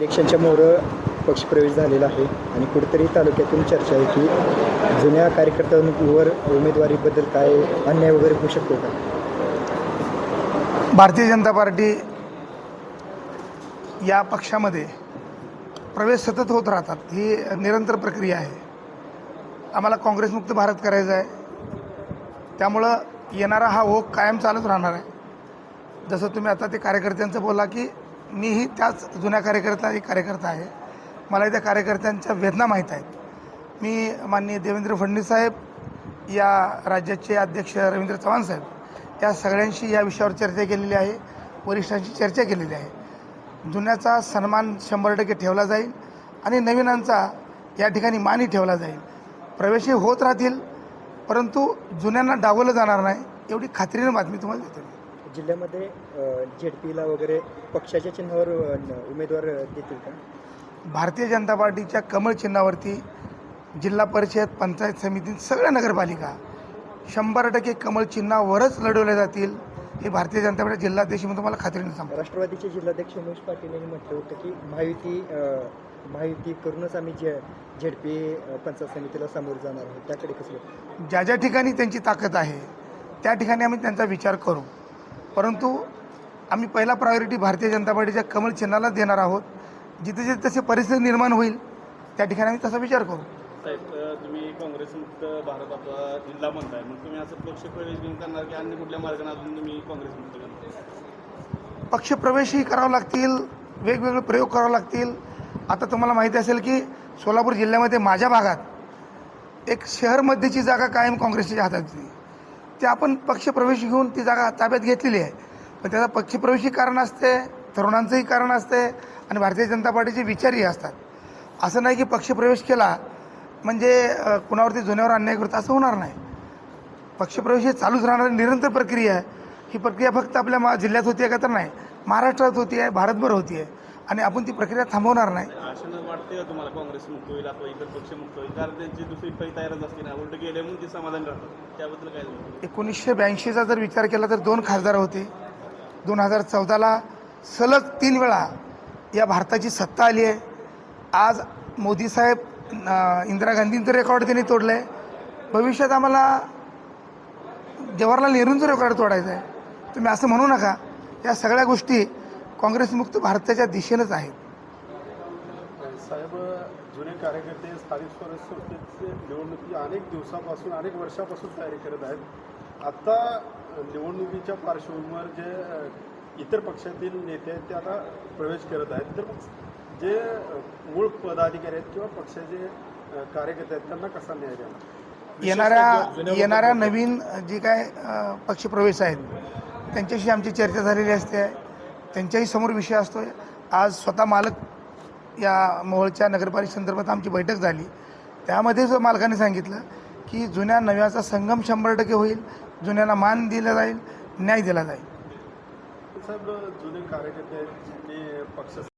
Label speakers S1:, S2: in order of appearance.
S1: इलेक्शनच्या मोहरं पक्षप्रवेश झालेला आहे आणि कुठेतरी तालुक्यातून चर्चा आहे की जुन्या कार्यकर्त्यांवर उमेदवारीबद्दल काय अन्याय वगैरे होऊ शकतो का?
S2: भारतीय जनता पार्टी या पक्षामध्ये प्रवेश सतत होत राहतात. ही निरंतर प्रक्रिया आहे. आम्हाला काँग्रेसमुक्त भारत करायचा आहे. त्यामुळं येणारा हा ओघ कायम चालूच राहणार आहे. जसं तुम्ही आता ते कार्यकर्त्यांचं बोला की मीही त्याच जुन्या कार्यकर्ता एक कार्यकर्ता आहे. मला त्या कार्यकर्त्यांच्या वेदना माहीत आहेत. मी माननीय देवेंद्र फडणवीस साहेब या राज्याचे अध्यक्ष रवींद्र चव्हाण साहेब या सगळ्यांशी या विषयावर चर्चा केलेली आहे वरिष्ठांशी चर्चा केलेली आहे. जुन्याचा सन्मान शंभर टक्के ठेवला जाईल आणि नवीनांचा या ठिकाणी मानही ठेवला जाईल. प्रवेशही होत राहतील परंतु जुन्यांना डावलं जाणार नाही एवढी खात्रीनं बातमी तुम्हाला देतो मी.
S1: जिल्ह्यामध्ये झेडपीला वगैरे पक्षाच्या चिन्हावर उमेदवार देतील का?
S2: भारतीय जनता पार्टीच्या कमळ चिन्हावरती जिल्हा परिषद पंचायत समिती सगळ्या नगरपालिका शंभर टक्के कमळ चिन्हावरच लढवल्या जातील हे भारतीय जनता पार्टी जिल्हाध्यक्ष म्हणून तुम्हाला खात्रीने सांगतो.
S1: राष्ट्रवादीचे जिल्हाध्यक्ष उमेश पाटील यांनी म्हटलं होतं की महायुती महायुती करूनच आम्ही जे झेडपी अ, पंचायत समितीला सामोरं जाणार आहोत. त्याकडे कसं
S2: ज्या ज्या ठिकाणी त्यांची ताकद आहे त्या ठिकाणी आम्ही त्यांचा विचार करू. परंतु आम्ही पहिला प्रायोरिटी भारतीय जनता पार्टीच्या कमळ चिन्हाला देणार आहोत. जिथे जिथे तसे परिस्थिती निर्माण होईल त्या ठिकाणी आम्ही तसा विचार करू.
S3: साहेब अ, तुम्ही काँग्रेसमुक्त भारत आपला जिल्हा म्हणताय. मग तुम्ही असं पक्ष प्रवेश घेऊन करणार की अन्य कुठल्या मार्गाने अजून तुम्ही काँग्रेसमुक्त करणार?
S2: पक्षप्रवेशही करावं लागतील वेगवेगळे प्रयोग करावे लागतील. आता तुम्हाला माहिती असेल की सोलापूर जिल्ह्यामध्ये माझ्या भागात एक शहर मध्येची जागा कायम काँग्रेसच्या हातात होती. ते आपण पक्षप्रवेश घेऊन ती जागा ताब्यात घेतलेली आहे. पण त्याचा पक्षप्रवेशी कारण असते तरुणांचंही कारण असते आणि भारतीय जनता पार्टीचे विचारही असतात. असं नाही की पक्षप्रवेश केला म्हणजे कुणावरती जुन्यावर अन्याय करतो असं होणार नाही. पक्षप्रवेश हे चालूच राहणारी निरंतर प्रक्रिया आहे. ही प्रक्रिया फक्त आपल्या मा जिल्ह्यात होती आहे का तर नाही. महाराष्ट्रात होती आहे भारतभर होती आहे आणि आपण ती प्रक्रिया थांबवणार नाही.
S3: आशेनं वाटते का तुम्हाला काँग्रेस मुक्त होईल अथवा इतर पक्ष मुक्त होईल. कारण त्यांची दुसरी फळी तयारच असते ना. उलट गेले म्हणून ते समाधान राहतात. त्याबद्दल काय सांगू?
S2: एकोणीसशे ब्याऐंशीचा जर विचार केला तर दोन खासदार होते. दोन हजार चौदाला सलग तीन वेळा या भारताची सत्ता आली आहे. आज मोदी साहेब इंदिरा गांधींचं रेकॉर्ड त्यांनी तोडलं आहे भविष्यात आम्हाला जवाहरलाल नेहरूंचं रेकॉर्ड तोडायचं आहे तुम्ही असं म्हणू नका. या सगळ्या गोष्टी काँग्रेसमुक्त भारताच्या दिशेनंच आहेत.
S4: साहेब जुने कार्यकर्ते स्थानिक स्वराज्य संस्थेचे निवडणुकी अनेक दिवसापासून अनेक वर्षापासून तयारी करत आहेत. आता निवडणुकीच्या पार्श्वभूमीवर जे इतर पक्षातील नेते आहेत ते आता प्रवेश करत आहेत. तर मग जे मूळ पदाधिकारी आहेत किंवा पक्षाचे कार्यकर्ते आहेत त्यांना कसा न्याय द्यावा?
S2: येणाऱ्या येणाऱ्या नवीन जी काय पक्षप्रवेश आहेत त्यांच्याशी आमची चर्चा झालेली असते. त्यांच्याही समोर विषय असतो आज स्वतः मालक या मोहोळच्या नगरपालिका संदर्भात आमची बैठक झाली. त्यामध्ये जो मालकाने सांगितलं की जुन्या नव्याचा संगम शंभर टक्के होईल जुन्याला मान दिला जाईल न्याय दिला जाईल.
S4: साहेब जुने कार्यकर्ते पक्ष